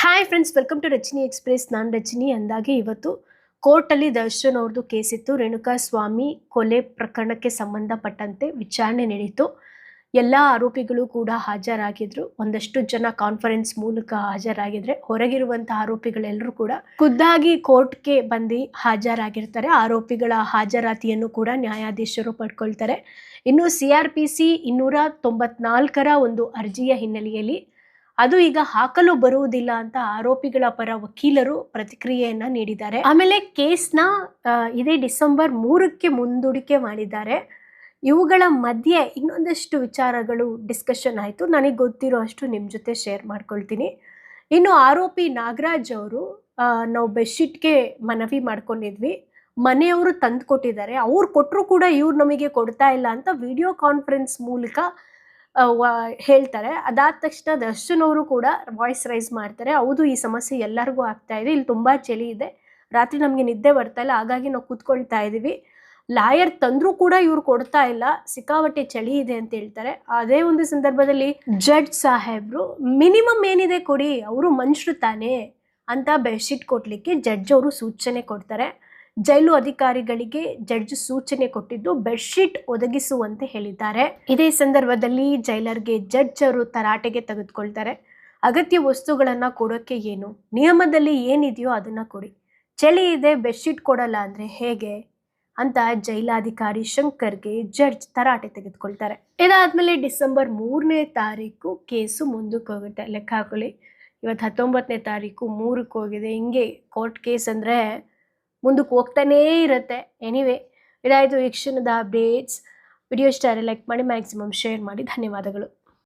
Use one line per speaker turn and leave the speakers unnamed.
Hi friends welcome to Rachini express ನಾನು ರಚಿನಿ ಅಂದಾಗೆ ಇವತ್ತು ಕೋರ್ಟಲ್ಲಿ ದರ್ಶನ್ ಅವ್ರದ್ದು ಇತ್ತು. ರೇಣುಕಾ ಸ್ವಾಮಿ ಕೊಲೆ ಪ್ರಕರಣಕ್ಕೆ ಸಂಬಂಧಪಟ್ಟಂತೆ ವಿಚಾರಣೆ ನಡೆಯಿತು ಎಲ್ಲ ಆರೋಪಿಗಳು ಕೂಡ ಹಾಜರಾಗಿದ್ರು. ಒಂದಷ್ಟು ಜನ ಕಾನ್ಫರೆನ್ಸ್ ಮೂಲಕ ಹಾಜರಾಗಿದ್ರೆ ಹೊರಗಿರುವಂತಹ ಆರೋಪಿಗಳೆಲ್ಲರೂ ಕೂಡ ಖುದ್ದಾಗಿ ಕೋರ್ಟ್ಗೆ ಬಂದು ಹಾಜರಾಗಿರ್ತಾರೆ. ಆರೋಪಿಗಳ ಹಾಜರಾತಿಯನ್ನು ಕೂಡ ನ್ಯಾಯಾಧೀಶರು ಪಡ್ಕೊಳ್ತಾರೆ. ಇನ್ನು ಸಿ ಆರ್ ಪಿ ಸಿ ಇನ್ನೂರ ತೊಂಬತ್ನಾಲ್ಕರ ಒಂದು ಅರ್ಜಿಯ ಹಿನ್ನೆಲೆಯಲ್ಲಿ ಅದು ಈಗ ಹಾಕಲು ಬರುವುದಿಲ್ಲ ಅಂತ ಆರೋಪಿಗಳ ಪರ ವಕೀಲರು ಪ್ರತಿಕ್ರಿಯೆಯನ್ನ ನೀಡಿದ್ದಾರೆ. ಆಮೇಲೆ ಕೇಸ್ನ ಇದೇ ಡಿಸೆಂಬರ್ ಮೂರಕ್ಕೆ ಮುಂದೂಡಿಕೆ ಮಾಡಿದ್ದಾರೆ. ಇವುಗಳ ಮಧ್ಯೆ ಇನ್ನೊಂದಷ್ಟು ವಿಚಾರಗಳು ಡಿಸ್ಕಷನ್ ಆಯಿತು. ನನಗೆ ಗೊತ್ತಿರೋ ಅಷ್ಟು ನಿಮ್ಮ ಜೊತೆ ಶೇರ್ ಮಾಡ್ಕೊಳ್ತೀನಿ. ಇನ್ನು ಆರೋಪಿ ನಾಗರಾಜ್ ಅವರು ನಾವು ಬೆಡ್ಶೀಟ್ಗೆ ಮನವಿ ಮಾಡ್ಕೊಂಡಿದ್ವಿ. ಮನೆಯವರು ತಂದು ಕೊಟ್ಟಿದ್ದಾರೆ. ಅವ್ರು ಕೊಟ್ಟರು ಕೂಡ ಇವ್ರು ನಮಗೆ ಕೊಡ್ತಾ ಇಲ್ಲ ಅಂತ ವಿಡಿಯೋ ಕಾನ್ಫರೆನ್ಸ್ ಮೂಲಕ ಹೇಳ್ತಾರೆ. ಅದಾದ ತಕ್ಷಣ ದರ್ಶನವರು ಕೂಡ ವಾಯ್ಸ್ ರೈಸ್ ಮಾಡ್ತಾರೆ. ಹೌದು, ಈ ಸಮಸ್ಯೆ ಎಲ್ಲರಿಗೂ ಆಗ್ತಾ ಇದೆ. ಇಲ್ಲಿ ತುಂಬ ಚಳಿ ಇದೆ. ರಾತ್ರಿ ನಮಗೆ ನಿದ್ದೆ ಬರ್ತಾ ಇಲ್ಲ. ಹಾಗಾಗಿ ನಾವು ಕೂತ್ಕೊಳ್ತಾ ಇದ್ದೀವಿ ಲಾಯರ್ ತಂದ್ರೂ ಕೂಡ ಇವ್ರು ಕೊಡ್ತಾ ಇಲ್ಲ. ಸಿಕ್ಕಾಪಟ್ಟೆ ಚಳಿ ಇದೆ ಅಂತ ಹೇಳ್ತಾರೆ. ಅದೇ ಒಂದು ಸಂದರ್ಭದಲ್ಲಿ ಜಡ್ಜ್ ಸಾಹೇಬ್ರು ಮಿನಿಮಮ್ ಏನಿದೆ ಕೊಡಿ. ಅವರು ಮನುಷ್ಯರು ತಾನೇ ಅಂತ ಬೆಡ್ಶೀಟ್ ಕೊಡಲಿಕ್ಕೆ ಜಡ್ಜ್ ಅವರು ಸೂಚನೆ ಕೊಡ್ತಾರೆ. ಜೈಲು ಅಧಿಕಾರಿಗಳಿಗೆ ಜಡ್ಜ್ ಸೂಚನೆ ಕೊಟ್ಟಿದ್ದು ಬೆಡ್ಶೀಟ್ ಒದಗಿಸುವಂತೆ ಹೇಳಿದ್ದಾರೆ. ಇದೇ ಸಂದರ್ಭದಲ್ಲಿ ಜೈಲರ್ಗೆ ಜಡ್ಜ್ ಅವರು ತರಾಟೆಗೆ ತೆಗೆದುಕೊಳ್ತಾರೆ. ಅಗತ್ಯ ವಸ್ತುಗಳನ್ನ ಕೊಡೋಕೆ ಏನು? ನಿಯಮದಲ್ಲಿ ಏನಿದೆಯೋ ಅದನ್ನ ಕೊಡಿ. ಚಳಿ ಇದೆ, ಬೆಡ್ಶೀಟ್ ಕೊಡಲ್ಲ ಅಂದ್ರೆ ಹೇಗೆ? ಅಂತ ಜೈಲಾಧಿಕಾರಿ ಶಂಕರ್ಗೆ ಜಡ್ಜ್ ತರಾಟೆ ತೆಗೆದುಕೊಳ್ತಾರೆ. ಇದಾದ್ಮೇಲೆ ಡಿಸೆಂಬರ್ ಮೂರನೇ ತಾರೀಕು ಕೇಸು ಮುಂದಕ್ಕೆ ಹೋಗುತ್ತೆ ಲೆಕ್ಕ ಹಾಕೊಳ್ಳಿ. ಇವತ್ತು ಹತ್ತೊಂಬತ್ತನೇ ತಾರೀಕು ಮೂರಕ್ಕೆ ಹೋಗಿದೆ. ಹಿಂಗೆ ಕೋರ್ಟ್ ಕೇಸ್ ಅಂದರೆ ಮುಂದಕ್ಕೆ ಹೋಗ್ತಾನೇ ಇರುತ್ತೆ. ಎನಿವೆ ಇದಾಯಿತು ಈ ಕ್ಷಣದ ಅಪ್ಡೇಟ್ಸ್ ವಿಡಿಯೋ ಇಷ್ಟ ಲೈಕ್ ಮಾಡಿ ಮ್ಯಾಕ್ಸಿಮಮ್ ಶೇರ್ ಮಾಡಿ. ಧನ್ಯವಾದಗಳು.